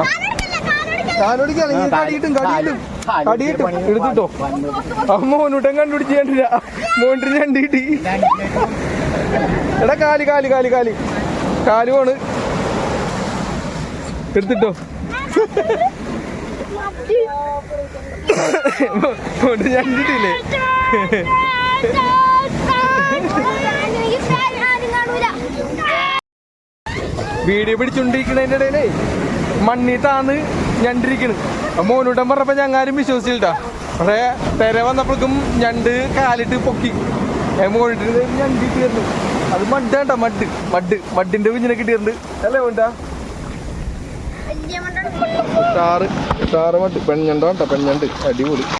കാലെടുക്കല്ല, കാലെടുക്കല്ല. കാലൊടിക്കാണെങ്കിൽ കടിയിട്ടും കടിയിട്ടും. കടിയിട്ടും. എടുത്തിട്ടോ. മോനൂട്ടൻ കണ്ടുപിടിച്ച് കണ്ടില്ല. മോണ്ടിന് കണ്ടിട്ട് എടാ കാൽ കാൽ കാൽ കാൽ. കാൽ പോണ്. എടുത്തിട്ടോ. മോണ്ടിന് കണ്ടിട്ടില്ലേ. വീഡിയോ പിടിച്ചോണ്ടിരിക്കണതിന്റെ ഇടയിലേ മണ്ണി താന്ന് ഞണ്ടിരിക്കണ്. മോനൂട്ടം പറഞ്ഞപ്പോ ഞങ്ങാരും വിശ്വസിച്ചിട്ടാ പക്ഷേ തെര വന്നപ്പോഴേക്കും ഞണ്ട് കാലിട്ട് പൊക്കി. മോനിട്ട് ഞണ്ടി കിട്ടിയിരുന്നു അത് മഡ് കണ്ടോ മഡ്. മഡ്. മഡിന്റെ കുഞ്ഞിനെ കിട്ടിയിട്ടുണ്ട് അല്ലേ വേണ്ട സ്റ്റാറ് സ്റ്റാറ് മഡ് പെൺഞണ്ടോ കേട്ടോ പെണ്ണുണ്ട് അടിപൊളി.